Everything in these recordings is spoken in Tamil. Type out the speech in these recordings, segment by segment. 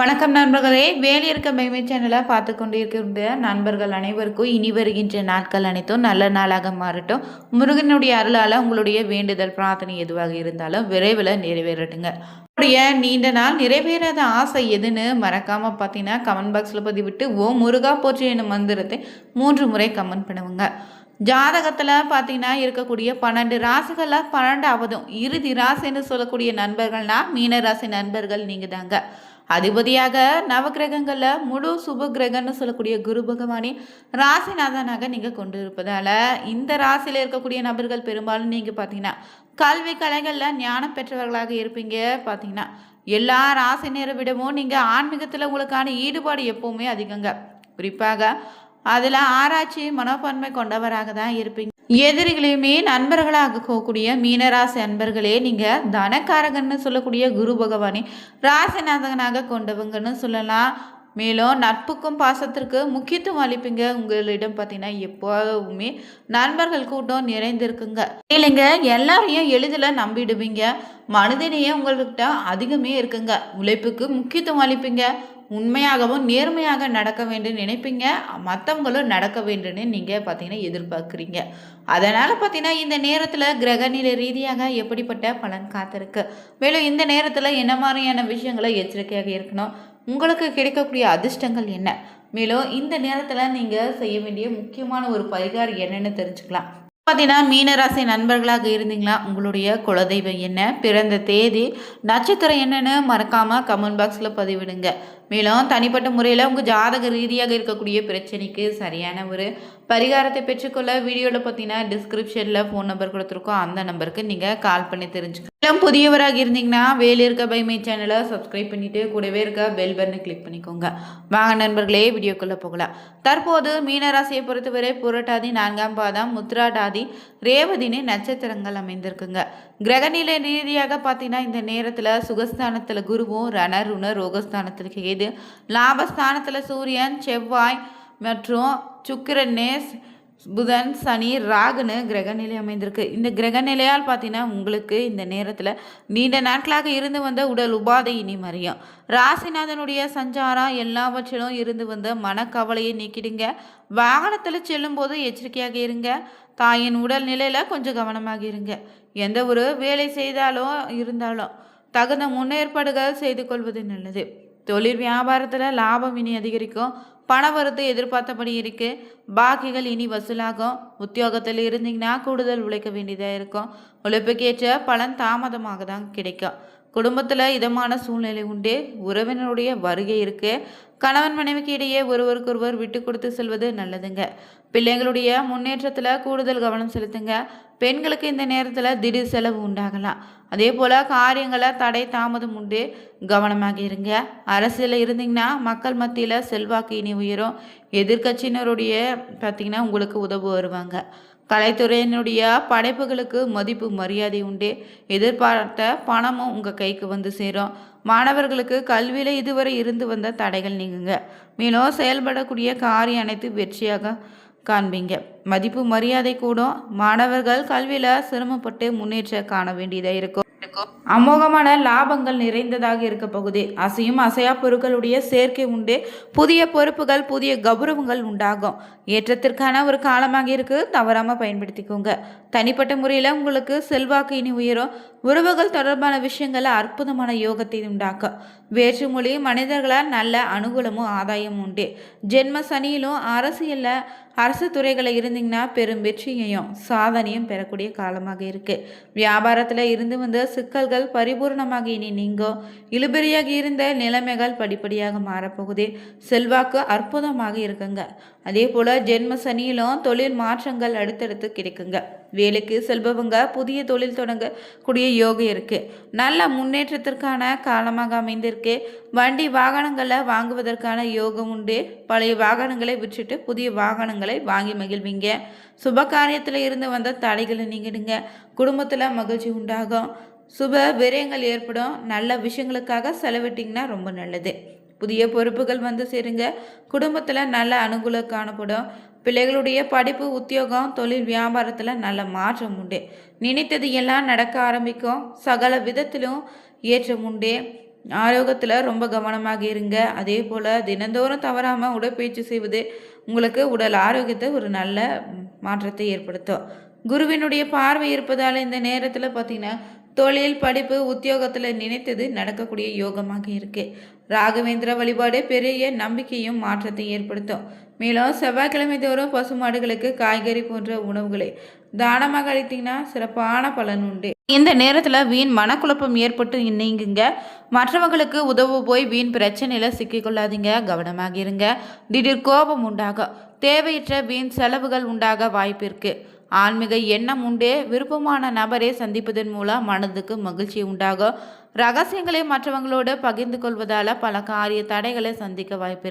வணக்கம் நண்பர்களே. வேலியிருக்க மகிமை சேனலை பார்த்து கொண்டிருக்கின்ற நண்பர்கள் அனைவருக்கும் இனி வருகின்ற நாட்கள் அனைத்தும் நல்ல நாளாக மாறட்டும். முருகனுடைய அருளால் உங்களுடைய வேண்டுதல் பிரார்த்தனை எதுவாக இருந்தாலும் விரைவில் நிறைவேறட்டுங்க. உங்களுடைய நீண்ட நாள் நிறைவேறாத ஆசை எதுன்னு மறக்காமல் பார்த்தீங்கன்னா கமெண்ட் பாக்ஸில் பதிவிட்டு ஓ முருகா போற்றி என்னும் மந்திரத்தை மூன்று முறை கமெண்ட் பண்ணுவோங்க ஜாதகத்தில் பார்த்தீங்கன்னா இருக்கக்கூடிய பன்னெண்டு ராசிகளில் பன்னெண்டாவதும் இறுதி ராசின்னு சொல்லக்கூடிய நண்பர்கள்னா மீன ராசி நண்பர்கள் நீங்கள் தாங்க அதிபதியாக நவகிரகங்களில் முழு சுப கிரகம்னு சொல்லக்கூடிய குரு பகவானே ராசிநாதனாக நீங்கள் கொண்டு இருப்பதால் இந்த ராசியில் இருக்கக்கூடிய நபர்கள் பெரும்பாலும் நீங்கள் பார்த்தீங்கன்னா கல்வி கலைகளில் ஞானம் பெற்றவர்களாக இருப்பீங்க. பார்த்தீங்கன்னா எல்லா ராசினரை விடவும் நீங்கள் ஆன்மீகத்தில் உங்களுக்கான ஈடுபாடு எப்போவுமே அதிகங்க. குறிப்பாக அதில் ஆராய்ச்சி மனோப்பான்மை கொண்டவராக தான் இருப்பீங்க. எதிரிகளையுமே நண்பர்களாக போகக்கூடிய மீனராசி அன்பர்களே நீங்கள் தனக்காரகன்னு சொல்லக்கூடிய குரு பகவானே ராசிநாதகனாக கொண்டவங்கன்னு சொல்லலாம். மேலும் நட்புக்கும் பாசத்திற்கு முக்கியத்துவம் அளிப்பீங்க. உங்களிடம் பார்த்தீங்கன்னா எப்போவுமே நண்பர்கள் கூட்டம் நிறைந்திருக்குங்க. இல்லைங்க எல்லாரையும் எளிதில் நம்பிடுவீங்க. மனிதனையே உங்கள்கிட்ட அதிகமே இருக்குங்க. உழைப்புக்கு முக்கியத்துவம் அளிப்பீங்க. உண்மையாகவும் நேர்மையாக நடக்க வேண்டும் நினைப்பீங்க. மற்றவங்களும் நடக்க வேண்டும்னு நீங்கள் பார்த்தீங்கன்னா எதிர்பார்க்குறீங்க. அதனால் பார்த்தீங்கன்னா இந்த நேரத்தில் கிரகநிலை ரீதியாக எப்படிப்பட்ட பலன் காத்திருக்கு? மேலும் இந்த நேரத்தில் என்ன மாதிரியான விஷயங்களை எச்சரிக்கையாக இருக்கணும்? உங்களுக்கு கிடைக்கக்கூடிய அதிர்ஷ்டங்கள் என்ன? மேலும் இந்த நேரத்தில் நீங்கள் செய்ய வேண்டிய முக்கியமான ஒரு பரிகாரம் என்னென்னு தெரிஞ்சுக்கலாம். பார்த்தீங்கன்னா மீனராசி நண்பர்களாக இருந்தீங்களா? உங்களுடைய குலதெய்வம் என்ன? பிறந்த தேதி நட்சத்திரம் என்னன்னு மறக்காமல் கமெண்ட் பாக்ஸில் பதிவிடுங்க. மேலும் தனிப்பட்ட முறையில் உங்கள் ஜாதக ரீதியாக இருக்கக்கூடிய பிரச்சனைக்கு சரியான ஒரு பரிகாரத்தை பெற்றுக்கொள்ள வீடியோவில் பார்த்தீங்கன்னா டிஸ்கிரிப்ஷனில் ஃபோன் நம்பர் கொடுத்துருக்கோம். அந்த நம்பருக்கு நீங்கள் கால் பண்ணி தெரிஞ்சுக்கலாம் மேலும் புதியவராக இருந்தீங்கன்னா வேலை இருக்க பைமை சேனலை சப்ஸ்கிரைப் பண்ணிவிட்டு கூடவே இருக்க பெல் பட்டனை கிளிக் பண்ணிக்கோங்க. வாங்க நண்பர்களே வீடியோக்குள்ளே போகலாம். தற்போது மீனராசியை பொறுத்தவரை புரட்டாதி நான்காம் பாதம் முத்ராடாதி ரேவதினு நட்சத்திரங்கள் அமைந்திருக்குங்க. கிரகநிலை ரீதியாக பார்த்தீங்கன்னா இந்த நேரத்தில் சுகஸ்தானத்தில் குருவும் ரணருண ரோகஸ்தானத்திற்கு கேது லாபஸ்தானத்தில் சூரியன் செவ்வாய் மற்றும் சுக்கிரனேஸ் புதன் சனி ராகுன்னு கிரகநிலை அமைந்திருக்கு. இந்த கிரக நிலையால் பார்த்தீங்கன்னா உங்களுக்கு இந்த நேரத்தில் நீண்ட நாட்களாக இருந்து வந்த உடல் உபாதை இனி மறியும் ராசிநாதனுடைய சஞ்சாரம் எல்லாவற்றிலும் இருந்து வந்த மனக்கவலையை நீக்கிடுங்க. வாகனத்தில் செல்லும்போது எச்சரிக்கையாக இருங்க. தாயின் உடல் நிலையில் கொஞ்சம் கவனமாக இருங்க. எந்த ஒரு வேலை செய்தாலும் இருந்தாலும் தகுந்த முன்னேற்பாடுகள் செய்து கொள்வது நல்லது. தொழில் வியாபாரத்தில் லாபம் இனி அதிகரிக்கும். பணவரத்து எதிர்பார்த்தபடி இருக்குது பாக்கிகள் இனி வசூலாகும். உத்தியோகத்தில் இருந்தீங்கன்னா கூடுதல் உழைக்க வேண்டியதாக இருக்கும். உழைப்புக்கேற்ற பலன் தாமதமாக தான் கிடைக்கும். குடும்பத்தில் இதமான சூழ்நிலை உண்டு. உறவினருடைய வருகை இருக்குது கணவன் மனைவிக்கு இடையே ஒருவருக்கொருவர் விட்டு கொடுத்து செல்வது நல்லதுங்க. பிள்ளைங்களுடைய முன்னேற்றத்தில் கூடுதல் கவனம் செலுத்துங்க. பெண்களுக்கு இந்த நேரத்தில் திடீர் செலவு உண்டாகலாம். அதே போல் காரியங்களை தடை தாமதம் உண்டு. கவனமாக இருங்க. அரசியலில் இருந்தீங்கன்னா மக்கள் மத்தியில் செல்வாக்கு இனி உயரும். எதிர்கட்சியினருடைய பார்த்திங்கன்னா உங்களுக்கு உதவு வருவாங்க. கலைத்துறையினுடைய படைப்புகளுக்கு மதிப்பு மரியாதை உண்டு. எதிர்பார்த்த பணமும் உங்கள் கைக்கு வந்து சேரும். மாணவர்களுக்கு கல்வியில் இதுவரை இருந்து வந்த தடைகள் நீங்குங்க. மேலும் செயல்படக்கூடிய காரியம் அனைத்து வெற்றியாக காண்பீங்க. மதிப்பு மரியாதை கூடும். மாணவர்கள் கல்வியில் சிரமப்பட்டு முன்னேற்ற காண வேண்டியதாக இருக்கும். அமோகமான லாபங்கள் நிறைந்ததாக இருக்க பகுதி. அசையும் அசையா பொருட்களுடைய சேர்க்கை உண்டு. புதிய பொறுப்புகள் புதிய கௌரவங்கள் உண்டாகும். ஏற்றத்திற்கான ஒரு காலமாக இருக்கு. தவறாமல் பயன்படுத்திக்கோங்க. தனிப்பட்ட முறையில் உங்களுக்கு செல்வாக்கு இனி உயரும். உறவுகள் தொடர்பான விஷயங்களை அற்புதமான யோகத்தை உண்டாக்கும். வேற்றுமொழி மனிதர்களால் நல்ல அனுகூலமும் ஆதாயமும் உண்டு. ஜென்ம சனியிலும் அரசியலில் அரசு துறைகளில் இருந்தீங்கன்னா பெரும் வெற்றியையும் சாதனையும் பெறக்கூடிய காலமாக இருக்குது வியாபாரத்தில் இருந்து வந்த சிக்கல்கள் பரிபூர்ணமாக இனி நீங்கும். இழுபறியாக இருந்த நிலைமைகள் படிப்படியாக மாறப்போகுது. செல்வாக்கு அற்புதமாக இருக்குங்க. அதே போல் ஜென்ம சனியிலும் தொழில் மாற்றங்கள் அடுத்தடுத்து கிடைக்குங்க. வேலைக்கு செல்பவங்க புதிய தொழில் தொடங்கக்கூடிய யோகம் இருக்குது நல்ல முன்னேற்றத்திற்கான காலமாக அமைந்திருக்கு. வண்டி வாகனங்களை வாங்குவதற்கான யோகம் உண்டு. பழைய வாகனங்களை விற்றுட்டு புதிய வாகனங்களை வாங்கி மகிழ்வீங்க. சுப காரியத்தில் இருந்து வந்த தடைகளை நீங்கிடுங்க. குடும்பத்தில் மகிழ்ச்சி உண்டாகும். சுப விரயங்கள் ஏற்படும். நல்ல விஷயங்களுக்காக செலவிட்டிங்கன்னா ரொம்ப நல்லது. புதிய பொறுப்புகள் வந்து சேருங்க. குடும்பத்தில் நல்ல அனுகூலம் காணப்படும். பிள்ளைகளுடைய படிப்பு உத்தியோகம் தொழில் வியாபாரத்தில் நல்ல மாற்றம் உண்டு. நினைத்தது எல்லாம் நடக்க ஆரம்பிக்கும். சகல விதத்திலும் ஏற்றம் உண்டு. ஆரோக்கியத்தில் ரொம்ப கவனமாக இருங்க. அதே போல் தினந்தோறும் தவறாமல் உடற்பயிற்சி செய்வது உங்களுக்கு உடல் ஆரோக்கியத்தை ஒரு நல்ல மாற்றத்தை ஏற்படுத்தும். குருவினுடைய பார்வை இருப்பதால் இந்த நேரத்தில் பார்த்தீங்கன்னா தொழில் படிப்பு உத்தியோகத்தில் நினைத்தது நடக்கக்கூடிய யோகமாக இருக்குது ராகவேந்திர வழிபாடு பெரிய நம்பிக்கையும் மாற்றத்தை ஏற்படுத்தும். மேலும் செவ்வாய்க்கிழமை தோறும் பசுமாடுகளுக்கு காய்கறி போன்ற உணவுகளை தானமாக அளித்தீங்கன்னா சிறப்பான பலன் உண்டு. இந்த நேரத்தில் வீண் மனக்குழப்பம் ஏற்பட்டு இன்னைங்குங்க மற்றவங்களுக்கு உதவு போய் வீண் பிரச்சனையில் சிக்கிக்கொள்ளாதீங்க. கவனமாக இருங்க. திடீர் கோபம் உண்டாகும் தேவையற்ற வீண் செலவுகள் உண்டாக வாய்ப்பு இருக்கு. ஆன்மீக எண்ணம் உண்டே. விருப்பமான நபரை சந்திப்பதன் மூலம் மனதுக்கு மகிழ்ச்சி உண்டாகும். ரகசியங்களை மற்றவங்களோடு பகிர்ந்து கொள்வதால் பல காரிய தடைகளை சந்திக்க வாய்ப்பு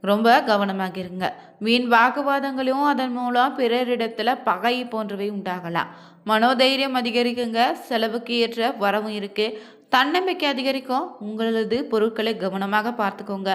ரொம்ப கவனமாக இருங்க வீண் வாக்குவாதங்களையும் அதன் மூலம் பிறரிடத்தில் பகை போன்றவை உண்டாகலாம். மனோதைரியம் அதிகரிக்குங்க. செலவுக்கு ஏற்ற வரவும் இருக்குது தன்னம்பிக்கை அதிகரிக்கும். உங்களது பொருட்களை கவனமாக பார்த்துக்கோங்க.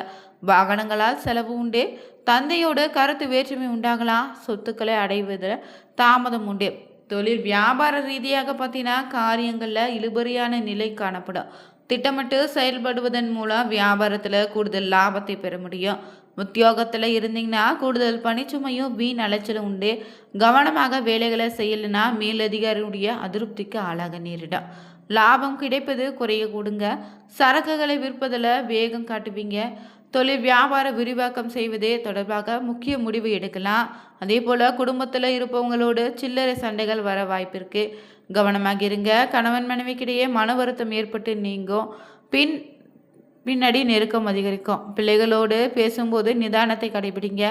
வாகனங்களால் செலவு உண்டு. தந்தையோட கருத்து வேற்றுமை உண்டாகலாம். சொத்துக்களை அடைவதில் தாமதம் உண்டு. தொழில் வியாபார ரீதியாக பார்த்தீங்கன்னா காரியங்களில் இழுபறியான நிலை காணப்படும். திட்டமிட்டு செயல்படுவதன் மூலம் வியாபாரத்தில் கூடுதல் லாபத்தை பெற முடியும். உத்தியோகத்தில் இருந்தீங்கன்னா கூடுதல் பணிச்சுமையும் வீண் அலைச்சலும் உண்டு. கவனமாக வேலைகளை செய்யலைன்னா மேலதிகாரியுடைய அதிருப்திக்கு ஆளாக நேரிடும். லாபம் கிடைப்பது குறைய கூடுங்க. சரக்குகளை விற்பதில் வேகம் காட்டுவீங்க. தொழில் வியாபார விரிவாக்கம் செய்வதே தொடர்பாக முக்கிய முடிவு எடுக்கலாம். அதே போல் குடும்பத்தில் இருப்பவங்களோடு சில்லறை சண்டைகள் வர வாய்ப்பிருக்கு கவனமாக இருங்க. கணவன் மனைவிக்கிடையே மன வருத்தம் ஏற்பட்டு நீங்கும். பின் பின்னாடி நெருக்கம் அதிகரிக்கும். பிள்ளைகளோடு பேசும்போது நிதானத்தை கடைபிடிங்க.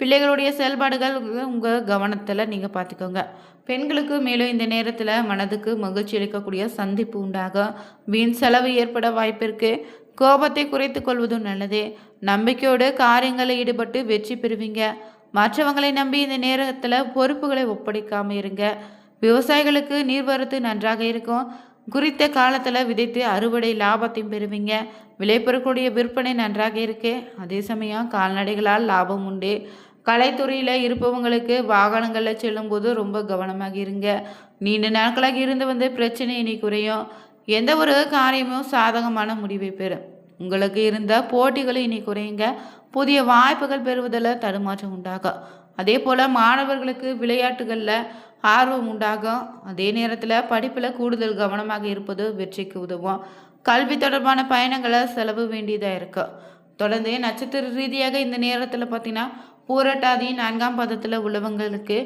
பிள்ளைகளுடைய செயல்பாடுகள் உங்கள் கவனத்தில் நீங்கள் பார்த்துக்கோங்க. பெண்களுக்கு மேலும் இந்த நேரத்தில் மனதுக்கு மகிழ்ச்சி அளிக்கக்கூடிய சந்திப்பு உண்டாகும். வீண் செலவு ஏற்பட வாய்ப்பிற்கு கோபத்தை குறைத்து கொள்வதும் நல்லது. நம்பிக்கையோடு காரியங்களில் ஈடுபட்டு வெற்றி பெறுவீங்க. மற்றவங்களை நம்பி இந்த நேரத்தில் பொறுப்புகளை ஒப்படைக்காமல் இருங்க. விவசாயிகளுக்கு நீர்வரத்து நன்றாக இருக்கும். குறித்த காலத்தில் விதைத்து அறுவடை லாபத்தையும் பெறுவீங்க. விளைபெறக்கூடிய விற்பனை நன்றாக இருக்கு. அதே சமயம் கால்நடைகளால் லாபம் உண்டு. கலைத்துறையில் இருப்பவங்களுக்கு வாகனங்களில் செல்லும்போது ரொம்ப கவனமாக இருங்க. நீண்ட நாட்களாக இருந்து வந்து பிரச்சனை இனி குறையும். எந்த ஒரு காரியமும் சாதகமான முடிவை பெறும். உங்களுக்கு இருந்த போட்டிகளும் இனி குறையுங்க. புதிய வாய்ப்புகள் பெறுவதில் தடுமாற்றம் உண்டாகும். அதே போல் மாணவர்களுக்கு விளையாட்டுகளில் ஆர்வம் உண்டாகும். அதே நேரத்தில் படிப்பில் கூடுதல் கவனமாக இருப்பது வெற்றிக்கு உதவும். கல்வி தொடர்பான பயணங்களை செலவு வேண்டியதாக இருக்கும் தொடர்ந்து நட்சத்திர ரீதியாக இந்த நேரத்தில் பார்த்தீங்கன்னா பூரட்டாதி நான்காம் பதத்தில் உள்ளவங்களுக்கு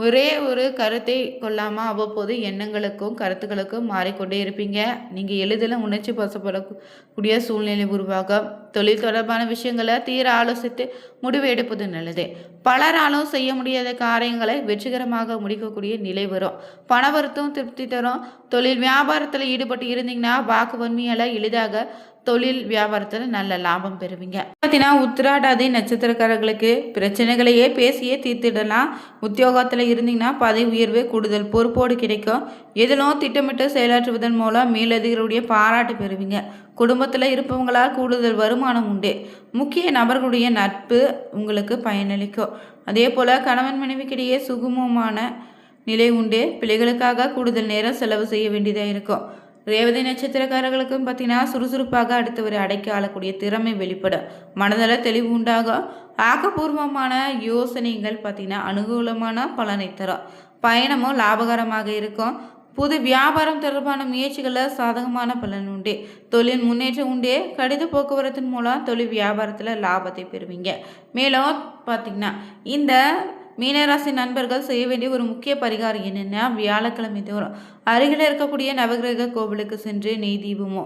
ஒரே ஒரு கருத்தை கொள்ளாமல் அவ்வப்போது எண்ணங்களுக்கும் கருத்துக்களுக்கும் மாறிக்கொண்டே இருப்பீங்க. நீங்கள் எளிதில் உணர்ச்சி பசப்படக்கூடிய சூழ்நிலை உருவாகும். தொழில் தொடர்பான விஷயங்களை தீர ஆலோசித்து முடிவு எடுப்பது நல்லது. பலராலும் செய்ய முடியாத காரியங்களை வெற்றிகரமாக முடிக்கக்கூடிய நிலை வரும். பணவரத்தும் திருப்தி தரும். தொழில் வியாபாரத்தில் ஈடுபட்டு இருந்தீங்கன்னா வாக்கு வன்மையால் எளிதாக தொழில் வியாபாரத்தில் நல்ல லாபம் பெறுவீங்க. பார்த்தீங்கன்னா உத்திராடாதி நட்சத்திரக்காரர்களுக்கு பிரச்சனைகளையே பேசியே தீர்த்திடலாம். உத்தியோகத்தில் இருந்தீங்கன்னா பதவி உயர்வு கூடுதல் பொறுப்போடு கிடைக்கும். எதிலும் திட்டமிட்டு செயலாற்றுவதன் மூலம் மேலதிகளுடைய பாராட்டு பெறுவீங்க. குடும்பத்தில் இருப்பவங்களால் கூடுதல் வருமானம் உண்டு. முக்கிய நபர்களுடைய நட்பு உங்களுக்கு பயனளிக்கும். அதே போல் கணவன் மனைவிக்கிடையே சுகமமான நிலை உண்டு. பிள்ளைகளுக்காக கூடுதல் நேரம் செலவு செய்ய வேண்டியதாக இருக்கும். ரேவதி நட்சத்திரக்காரர்களுக்கும் பார்த்தீங்கன்னா சுறுசுறுப்பாக அடுத்தவரை அடைக்க ஆளக்கூடிய திறமை வெளிப்படும் மனதில் தெளிவு உண்டாகும் ஆக்கப்பூர்வமான யோசனைகள் பார்த்தீங்கன்னா அனுகூலமான பலனை தரும் பயணமும் லாபகரமாக இருக்கும். புது வியாபாரம் தொடர்பான முயற்சிகளில் சாதகமான பலன் உண்டு. தொழில் முன்னேற்றம் உண்டு. கடித போக்குவரத்தின் மூலம் தொழில் வியாபாரத்தில் லாபத்தை பெறுவீங்க. மேலும் பார்த்திங்கன்னா இந்த மீனராசி நண்பர்கள் செய்ய வேண்டிய ஒரு முக்கிய பரிகாரம் என்னென்னா வியாழக்கிழமை தோறும் அருகில் இருக்கக்கூடிய நவகிரக கோவிலுக்கு சென்று நெய் தீபமோ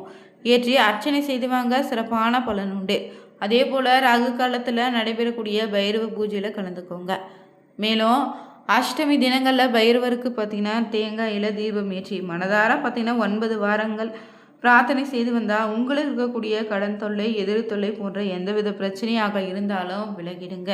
ஏற்றி அர்ச்சனை செய்து வாங்க சிறப்பான பலன் உண்டு. அதே போல் ராகு காலத்தில் நடைபெறக்கூடிய பைரவ பூஜையில் கலந்துக்கோங்க. மேலும் அஷ்டமி தினங்களில் பைரவருக்கு பார்த்திங்கன்னா தேங்காயில் தீபம் ஏற்றி மனதார பார்த்திங்கன்னா ஒன்பது வாரங்கள் பிரார்த்தனை செய்து வந்தால் உங்களுக்கு இருக்கக்கூடிய கடன் தொல்லை எதிர் தொல்லை போன்ற எந்தவித பிரச்சனையாக இருந்தாலும் விலகிடுங்க.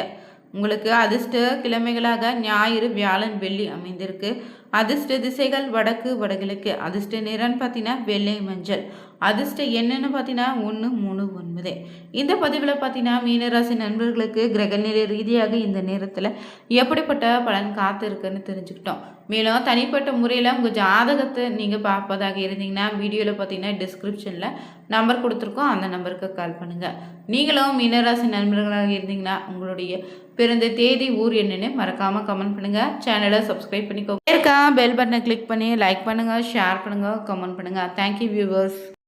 உங்களுக்கு அதிர்ஷ்ட கிழமைகளாக ஞாயிறு வியாழன் வெள்ளி அமைந்திருக்கு. அதிர்ஷ்ட திசைகள் வடக்கு வடகிழக்கு. அதிர்ஷ்ட நிறம் பார்த்தீங்கன்னா வெள்ளை மஞ்சள். அதிர்ஷ்ட என்னன்னு பார்த்தீங்கன்னா ஒன்று மூணு ஒன்பது. இந்த பதிவில் பார்த்தீங்கன்னா மீனராசி நண்பர்களுக்கு கிரகநிலை ரீதியாக இந்த நேரத்தில் எப்படிப்பட்ட பலன் காத்து இருக்குன்னு தெரிஞ்சுக்கிட்டோம். மேலும் தனிப்பட்ட முறையில் உங்கள் ஜாதகத்தை நீங்கள் பார்ப்பதாக இருந்தீங்கன்னா வீடியோவில் பார்த்தீங்கன்னா டிஸ்கிரிப்ஷனில் நம்பர் கொடுத்துருக்கோம். அந்த நம்பருக்கு கால் பண்ணுங்கள் நீங்களும் மீனராசி நண்பர்களாக இருந்தீங்கன்னா உங்களுடைய பிறந்த தேதி ஊர் என்னன்னு மறக்காமல் கமெண்ட் பண்ணுங்கள் சேனலை சப்ஸ்கிரைப் பண்ணிக்கோங்க. இருக்கா பெல் பட்டனை கிளிக் பண்ணி லைக் பண்ணுங்கள் ஷேர் பண்ணுங்கள் கமெண்ட் பண்ணுங்கள் தேங்க்யூ வியூவர்ஸ்